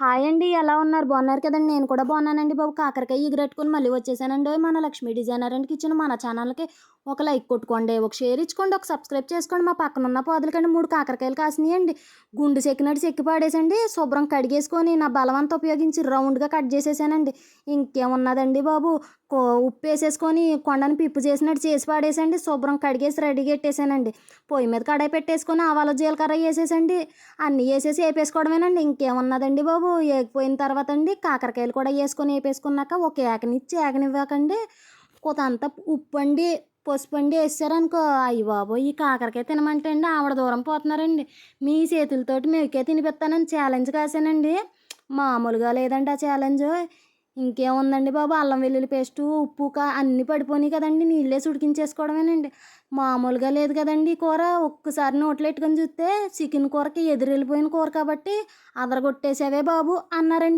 Hi అండి ఎలా ఉన్నారు? బాగున్నారు కదండి. నేను కూడా బాగున్నానండి బాబు. కాకరకాయ ఎగిరెట్టుకుని మళ్ళీ వచ్చేసానండి మన లక్ష్మీ డిజైనర్ అండ్ కిచెన్ మన ఛానల్కి. ఒక లైక్ కొట్టుకోండి ఒక షేర్ ఇచ్చుకోండి ఒక సబ్స్క్రైబ్ చేసుకోండి. మా పక్కన ఉన్న పోదలకండి మూడు కాకరకాయలు కాసినాయండి. గుండు చెక్కినట్టు చెక్కి పాడేసండి. శుభ్రం కడిగేసుకొని నా బలవంతా ఉపయోగించి రౌండ్గా కట్ చేసేసానండి. ఇంకేమున్నదండి బాబు? కో ఉప్పు వేసేసుకొని కొండను పిప్పు చేసినట్టు చేసి పాడేసండి. శుభ్రం కడిగేసి రెడీగా పెట్టేసానండి పొయ్యి మీద కడాయి పెట్టేసుకొని ఆవాలు జీలకర్ర వేసేసండి. అన్నీ వేసేసి వేపేసుకోవడమేనండి ఇంకేమున్నదండి బాబు? వేగిపోయిన తర్వాత అండి కాకరకాయలు కూడా వేసుకొని వేపేసుకున్నాక ఒక ఏకనిచ్చి ఏకనివ్వకండి కొంత ఉప్పు అండి పసుపండి వేసారనుకో అయ్యి బాబో ఈ కాకరకాయ తినమంటే అండి ఆవిడ దూరం పోతున్నారండి. మీ చేతులతోటి మేకే తినిపిస్తానని ఛాలెంజ్ కాసానండి మామూలుగా లేదండి ఆ ఛాలెంజ్ ఇంకేముందండి బాబు అల్లం వెల్లుల్లి పేస్టు ఉప్పు కా అన్నీ పడిపోయినాయి కదండి. నీళ్ళే ఉడికించేసుకోవడమేనండి. మామూలుగా లేదు కదండి ఈ కూర. ఒక్కసారి నోట్లో పెట్టుకొని చూస్తే చికెన్ కూరకి ఎదురెళ్ళిపోయిన కూర కాబట్టి అదరగొట్టేసావే బాబు అన్నారండి.